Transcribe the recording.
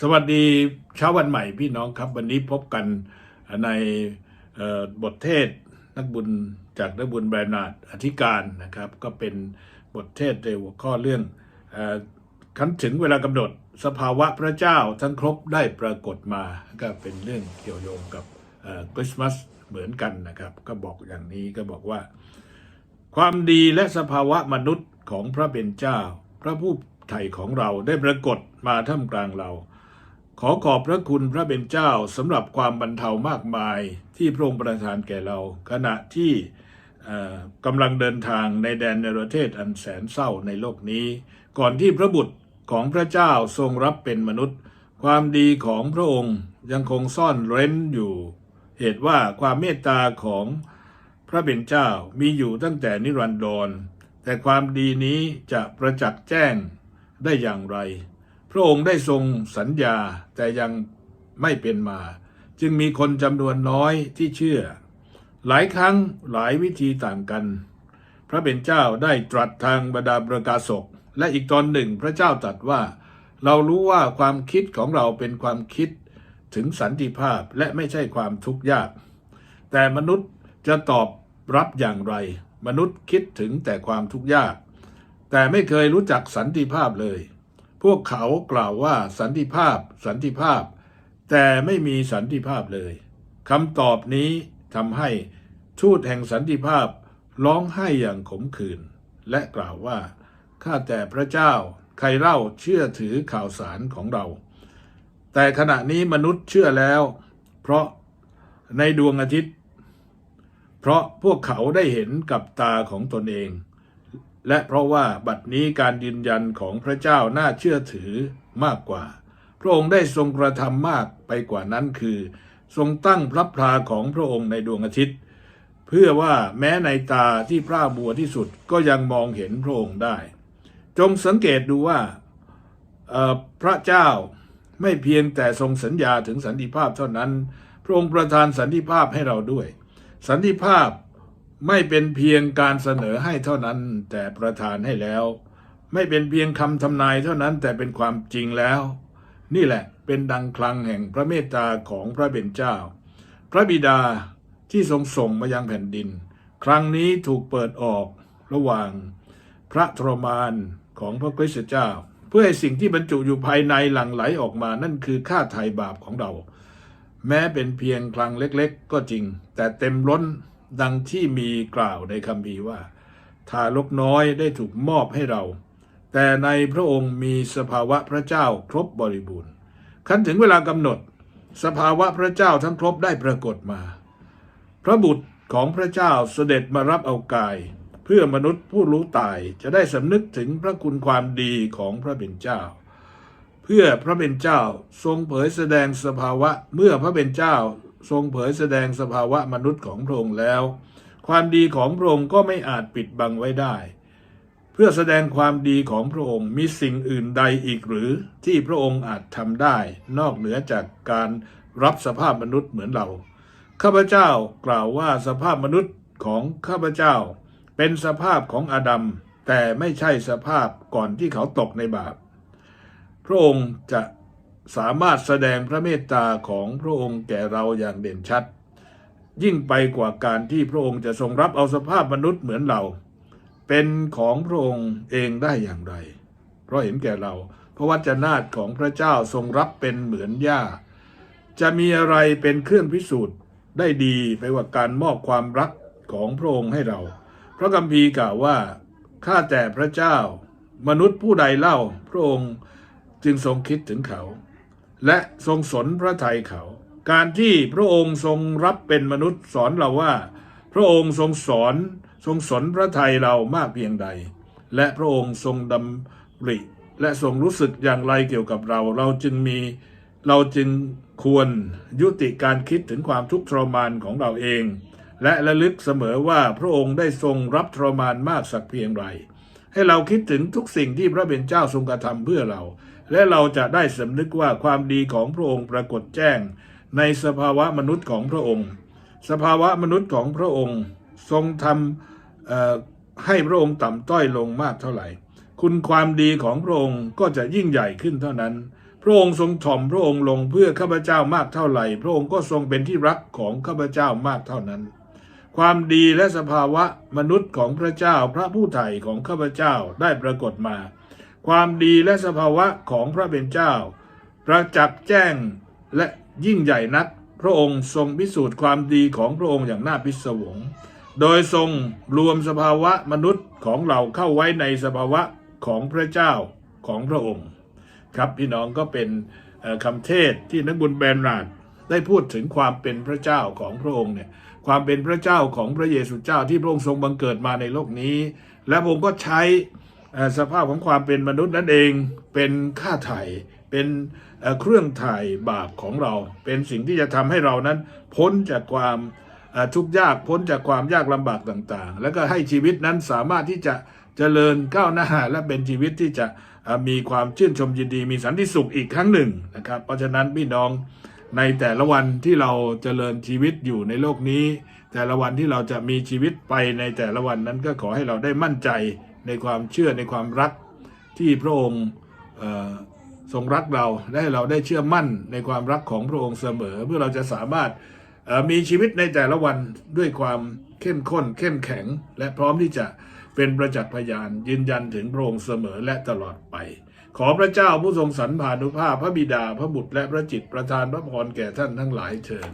สวัสดีเช้าวันใหม่พี่น้องครับ วันนี้พบกันในบทเทศน์นักบุญจากนักบุญแบรนาร์ดอธิการนะครับ ก็เป็นบทเทศน์ในหัวข้อเรื่องคันถึงเวลากำหนดสภาวะพระเจ้าทั้งครบได้ปรากฏมาก็เป็นเรื่องเกี่ยวโยงกับคริสต์มาสเหมือนกันนะครับ ก็บอกอย่างนี้ก็บอกว่า ความดีและสภาวะมนุษย์ของพระเป็นเจ้า พระผู้ไถ่ของเราได้ปรากฏมาท่ามกลางเรา ขอขอบพระคุณพระเป็นเจ้าสำหรับความบรรเทามากมายที่พระองค์ประทานแก่เรา ขณะที่กำลังเดินทางในแดนในประเทศอันแสนเศร้าในโลกนี้ ก่อนที่พระบุตรของพระเจ้าทรงรับเป็นมนุษย์ ความดีของพระองค์ยังคงซ่อนเร้นอยู่ เหตุว่าความเมตตาของพระเป็นเจ้ามีอยู่ตั้งแต่นิรันดรแต่ความดีนี้จะประจักษ์แจ้งได้อย่างไร พระองค์ได้ทรงสัญญาแต่ยังไม่เป็นมา จึงมีคนจำนวนน้อยที่เชื่อ หลายครั้งหลายวิธีต่างกัน พระเป็นเจ้าได้ตรัสทางบรรดาประกาศก และอีกตอนหนึ่งพระเจ้าตรัสว่า เรารู้ว่าความคิดของเราเป็นความคิดถึงสันติภาพและไม่ใช่ความทุกข์ยาก แต่มนุษย์จะตอบรับอย่างไร มนุษย์คิดถึงแต่ความทุกข์ยาก แต่ไม่เคยรู้จักสันติภาพเลย พวกเขากล่าวว่าสันติภาพ สันติภาพ แต่ไม่มีสันติภาพเลยคำตอบนี้ทำให้ทูตแห่งสันติภาพร้องไห้อย่างขมขื่นและกล่าวว่าข้าแต่พระเจ้าใครเล่าเชื่อถือข่าวสารของเรา แต่ขณะนี้มนุษย์เชื่อแล้ว เพราะในดวงอาทิตย์ เพราะพวกเขาได้เห็นกับตาของตนเอง และเพราะว่าบัดนี้การยืนยันของพระเจ้าน่าเชื่อถือมากกว่า พระองค์ได้ทรงกระทำมากไปกว่านั้นคือ ทรงตั้งพระพลาของพระองค์ในดวงอาทิตย์ เพื่อว่าแม้ในตาที่พร่าบัวที่สุดก็ยังมองเห็นพระองค์ได้ จงสังเกตดูว่าพระเจ้าไม่เพียงแต่ทรงสัญญาถึงสันติภาพเท่านั้น พระองค์ประทานสันติภาพให้เราด้วย สันติภาพ ไม่เป็นเพียงการเสนอให้เท่านั้น แต่ประทานให้แล้ว ไม่เป็นเพียงคำทำนายเท่านั้นแต่เป็นความจริงแล้ว นี่แหละเป็นดังคลังแห่งพระเมตตาของพระเป็นเจ้า พระบิดาที่ทรงส่งมายังแผ่นดิน ครั้งนี้ถูกเปิดออกระหว่าง พระทรมานของพระคริสต์เจ้า เพื่อให้สิ่งที่บรรจุอยู่ภายในหลั่งไหลออกมานั่นคือค่าไถ่บาปของเรา แม้เป็นเพียงคลังเล็กๆ ก็จริง แต่เต็มล้น ดังที่มีกล่าวในคำพีว่า ทารกน้อยได้ถูกมอบให้เรา แต่ในพระองค์มีสภาวะพระเจ้าครบบริบูรณ์คันถึงเวลากำหนด สภาวะพระเจ้าทั้งครบได้ปรากฏมา พระบุตรของพระเจ้าเสด็จมารับเอากาย เพื่อมนุษย์ผู้รู้ตายจะได้สำนึกถึงพระคุณความดีของพระเป็นเจ้า เพื่อพระเป็นเจ้าทรงเผยแสดงสภาวะเมื่อพระเป็นเจ้า ทรงเผยแสดงสภาวะมนุษย์ของพระองค์แล้ว ความดีของพระองค์ก็ไม่อาจปิดบังไว้ได้ เพื่อแสดงความดีของพระองค์มีสิ่งอื่นใดอีกหรือที่พระองค์อาจทำได้ นอกเหนือจากการรับสภาพมนุษย์เหมือนเราข้าพเจ้ากล่าวว่าสภาพมนุษย์ของข้าพเจ้า เป็นสภาพของอาดัมแต่ไม่ใช่สภาพก่อนที่เขาตกในบาป พระองค์จะ สามารถแสดงพระเมตตาของพระองค์แก่เราอย่างเด่นชัด ยิ่งไปกว่าการที่พระองค์จะทรงรับเอาสภาพมนุษย์เหมือนเรา เป็นของพระองค์เองได้อย่างไร เพราะเห็นแก่เรา พระวจนาตของพระเจ้าทรงรับเป็นเหมือนหญ้า จะมีอะไรเป็นเครื่องพิสูจน์ได้ดีไปกว่าการมอบความรักของพระองค์ให้เรา พระคัมภีร์กล่าวว่าข้าแต่พระเจ้า มนุษย์ผู้ใดเล่าพระองค์จึงทรงคิดถึงเขา และทรงสนพระทัยเขา การที่พระองค์ทรงรับเป็นมนุษย์สอนเราว่า พระองค์ทรงสอนทรงสนพระทัยเรามากเพียงใด และพระองค์ทรงดำริและทรงรู้สึกอย่างไรเกี่ยวกับเรา เราจึงมีเราจึงควรยุติการคิดถึงความทุกข์ทรมานของเราเอง และระลึกเสมอว่าพระองค์ได้ทรงรับทรมานมากสักเพียงไร ให้เราคิดถึงทุกสิ่งที่พระเป็นเจ้าทรงกระทำเพื่อเรา และเราจะได้สำนึกว่าความดีของพระองค์ปรากฏแจ้ง ในสภาวะมนุษย์ของพระองค์ สภาวะมนุษย์ของพระองค์ ทรงทำให้พระองค์ต่ำต้อยลงมากเท่าไหร่ คุณความดีของพระองค์ก็จะยิ่งใหญ่ขึ้นเท่านั้น พระองค์ทรงถ่อมพระองค์ลงเพื่อข้าพเจ้ามากเท่าไหร่ พระองค์ก็ทรงเป็นที่รักของข้าพเจ้ามากเท่านั้นความดีและสภาวะมนุษย์ของพระเจ้าพระผู้ไถ่ของข้าพเจ้าได้ปรากฏมา ความดีและสภาวะของพระเป็นเจ้า ประจักษ์แจ้งและยิ่งใหญ่นัก พระองค์ทรงพิสูจน์ความดีของพระองค์อย่างน่าพิศวง โดยทรงรวมสภาวะมนุษย์ของเราเข้าไว้ในสภาวะของพระเจ้าของพระองค์ ครับพี่น้องก็เป็นคำเทศที่นักบุญแบรนนาร์ดได้พูดถึงความเป็นพระเจ้าของพระองค์เนี่ยความเป็นพระเจ้าของพระเยซูเจ้าที่พระองค์ทรงบังเกิดมาในโลกนี้ และพระองค์ก็ใช้ สภาพของความเป็นมนุษย์นั่นเองเป็นค่าไถ่เป็นเครื่องถ่ายบาปของเรา เป็นสิ่งที่จะทำให้เรานั้น พ้นจากความทุกข์ยากพ้นจากความยากลำบากต่างๆ แล้วก็ให้ชีวิตนั้นสามารถที่จะเจริญก้าวหน้าและเป็นชีวิตที่จะมีความชื่นชมยินดี มีสันติสุขอีกครั้งหนึ่งนะครับ เพราะฉะนั้นพี่น้องในแต่ละวันที่เราเจริญชีวิตอยู่ในโลกนี้ แต่ละวันที่เราจะมีชีวิตไปในแต่ละวันนั้นก็ขอให้เราได้มั่นใจ ในความเชื่อในความรักที่พระองค์ทรงรักเราและให้เราได้เชื่อมั่นในความรักของพระองค์เสมอ เพื่อเราจะสามารถมีชีวิตในแต่ละวันด้วยความเข้มข้น เข้มแข็ง และพร้อมที่จะเป็นประจักษ์พยาน ยืนยันถึงพระองค์เสมอและตลอดไป ขอพระเจ้าผู้ทรงสรรพานุภาพพระบิดาพระบุตรและพระจิตประทานพระพรแก่ท่านทั้งหลายเชิญ